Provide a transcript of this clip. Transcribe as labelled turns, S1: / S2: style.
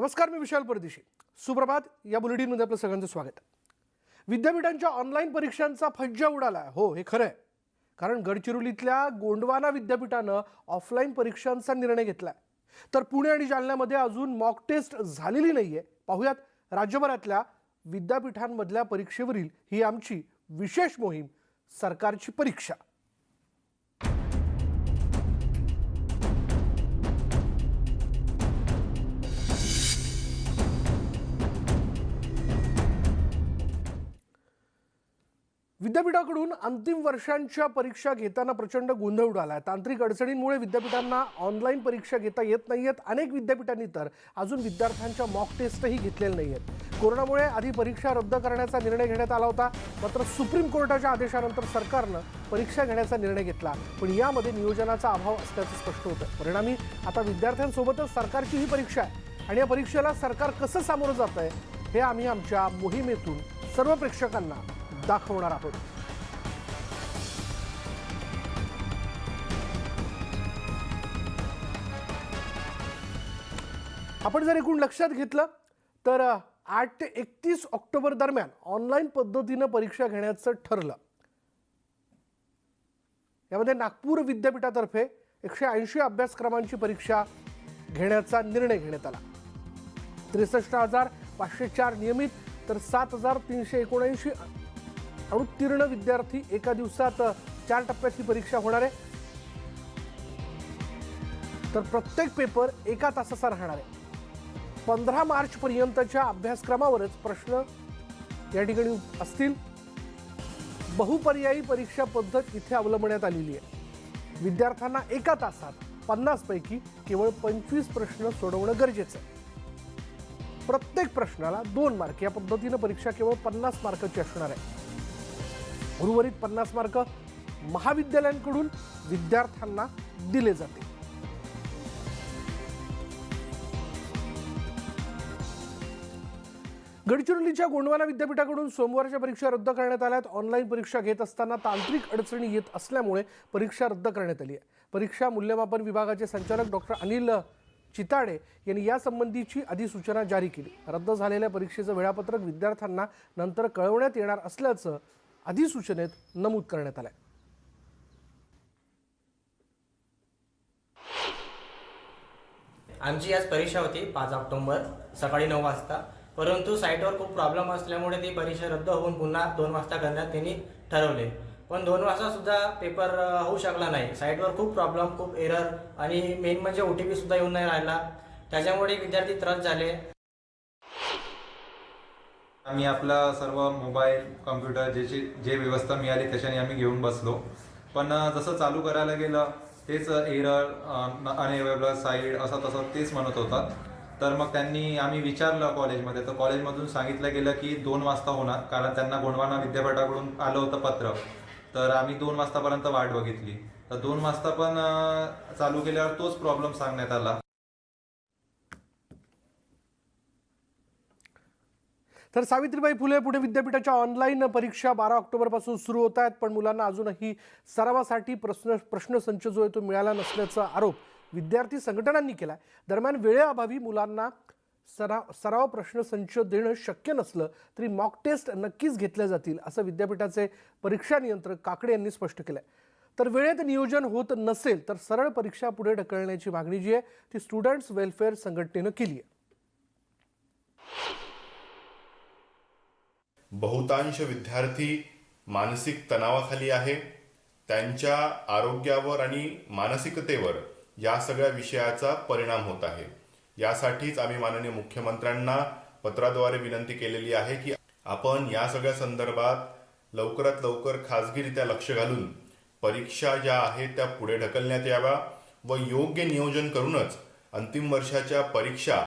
S1: नमस्कार मी विशाल परदेशी. सुप्रभात या बुलेटिनमध्ये आपलं सगळ्यांचं स्वागत. विद्यापीठांच्या ऑनलाईन परीक्षांचा फज्जा उडाला. हो हे खरं आहे. कारण गडचिरोलीतल्या गोंडवाना विद्यापीठानं ऑफलाईन परीक्षांचा निर्णय घेतला. तर पुणे आणि जालन्यामध्ये अजून मॉक टेस्ट झालेली आहे पाहुयात राज्यभरातल्या विद्यापीठांमधल्या परीक्षेवरील ही आमची विशेष मोहीम सरकारची परीक्षा. विद्यापीठाकडून अंतिम वर्षांच्या परीक्षा घेताना प्रचंड गोंधळ उडाला आहे. तांत्रिक अडचणींमुळे विद्यापीठांना ऑनलाईन परीक्षा घेता येत नाही आहेत अनेक विद्यापीठांनी तर अजून विद्यार्थ्यांच्या मॉक टेस्टही घेतलेल्या नाही आहेत कोरोनामुळे आधी परीक्षा रद्द करण्याचा निर्णय घेण्यात आला होता. मात्र सुप्रीम कोर्टाच्या आदेशानंतर सरकारनं परीक्षा घेण्याचा निर्णय घेतला. पण यामध्ये नियोजनाचा अभाव असल्याचं स्पष्ट होतं. परिणामी आता विद्यार्थ्यांसोबतच सरकारची ही परीक्षा आहे. आणि या परीक्षेला सरकार कसं सामोरं जात आहे हे आम्ही आमच्या मोहिमेतून सर्व प्रेक्षकांना दाखवणार आहोत. आपण जर एकूण लक्षात घेतलं तर आठ ते एकतीस ऑक्टोबर दरम्यान ऑनलाईन पद्धतीनं परीक्षा घेण्याचं ठरलं. यामध्ये नागपूर विद्यापीठातर्फे एकशे ऐंशी अभ्यासक्रमांची परीक्षा घेण्याचा निर्णय घेण्यात आला. त्रेसष्ट हजार पाचशे चार नियमित तर सात हजार तीनशे एकोणऐंशी अनुत्तीर्ण विद्यार्थी एका दिवसात चार टप्प्याची परीक्षा होणार आहे. तर प्रत्येक पेपर एका तासाचा राहणार आहे. पंधरा मार्च पर्यंतच्या अभ्यासक्रमावरच प्रश्न या ठिकाणी असतील. बहुपर्यायी परीक्षा पद्धत इथे अवलंबण्यात आलेली आहे. विद्यार्थ्यांना एका तासात पन्नासपैकी केवळ पंचवीस प्रश्न सोडवणं गरजेचं आहे. प्रत्येक प्रश्नाला दोन मार्क. या पद्धतीनं परीक्षा केवळ पन्नास मार्काची असणार आहे. उर्वरित पन्नास मार्क महाविद्यालयांकडून विद्यार्थ्यांना दिले जाते. गडचिरोलीच्या गोंडवाना विद्यापीठाकडून सोमवारच्या परीक्षा रद्द करण्यात आल्यात. ऑनलाईन परीक्षा घेत असताना तांत्रिक अडचणी येत असल्यामुळे परीक्षा रद्द करण्यात आली आहे. परीक्षा मूल्यमापन विभागाचे संचालक डॉक्टर अनिल चिताडे यांनी यासंबंधीची अधिसूचना जारी केली. रद्द झालेल्या परीक्षेचं वेळापत्रक विद्यार्थ्यांना नंतर कळवण्यात येणार असल्याचं अधिसूचनेत नमूद करण्यात आलंय.
S2: आमची आज परीक्षा होती पाच ऑक्टोंबर सकाळी नऊ वाजता. परंतु साईटवर खूप प्रॉब्लेम असल्यामुळे ती परीक्षा रद्द होऊन पुन्हा दोन वाजता करण्यात त्यांनी ठरवले. पण दोन वाजतासुद्धा पेपर होऊ शकला नाही. साईटवर खूप प्रॉब्लेम खूप एरर आणि मेन म्हणजे ओ टी पी सुद्धा येऊन नाही राहिला. त्याच्यामुळे विद्यार्थी त्रस्त झाले.
S3: आम्ही आपला सर्व मोबाईल कम्प्युटर ज्याची जे व्यवस्था मिळाली त्याच्याने आम्ही घेऊन बसलो. पण जसं चालू करायला गेलं तेच एरर अनएवेबल साईड असं तसं तेच म्हणत होतात. तर मग त्यांनी आम्ही विचारलं कॉलेजमध्ये. तर कॉलेजमधून सांगितलं गेलं की दोन वाजता होणार कारण त्यांना गोंडवाना विद्यापीठाकडून आलं होतं पत्र. तर आम्ही दोन वाजतापर्यंत वाट बघितली. तर दोन वाजता पण चालू केल्यावर तोच प्रॉब्लेम सांगण्यात आला.
S1: तर सावित्रीबाई फुले पुणे विद्यापीठाच्या ऑनलाईन परीक्षा बारा ऑक्टोबरपासून सुरू होत आहेत पण मुलांना अजूनही सरावासाठी प्रश्न प्रश्नसंच जो आहे तो मिळाला नसल्याचा आरोप विद्यार्थी संघटनांनी केला दरम्यान वेळेअभावी मुलांना सराव सराव प्रश्नसंच देणं शक्य नसलं तरी मॉक टेस्ट नक्कीच घेतल्या जातील असं विद्यापीठाचे परीक्षा नियंत्रक काकडे यांनी स्पष्ट केलंय. तर वेळेत नियोजन होत नसेल तर सरळ परीक्षा पुढे ढकलण्याची मागणी जी आहे ती स्टुडंट्स वेलफेअर संघटनेनं केली आहे
S4: बहुतांश विद्यार्थी मानसिक तणावाखाली आहे. त्यांच्या आरोग्यावर आणि मानसिकतेवर या सगळ्या विषयाचा परिणाम होत आहे. यासाठीच आम्ही माननीय मुख्यमंत्र्यांना पत्राद्वारे विनंती केलेली आहे की आपण या सगळ्या संदर्भात लवकरात लवकर खाजगीरित्या लक्ष घालून परीक्षा ज्या आहेत त्या पुढे ढकलण्यात याव्या व योग्य नियोजन करूनच अंतिम वर्षाच्या परीक्षा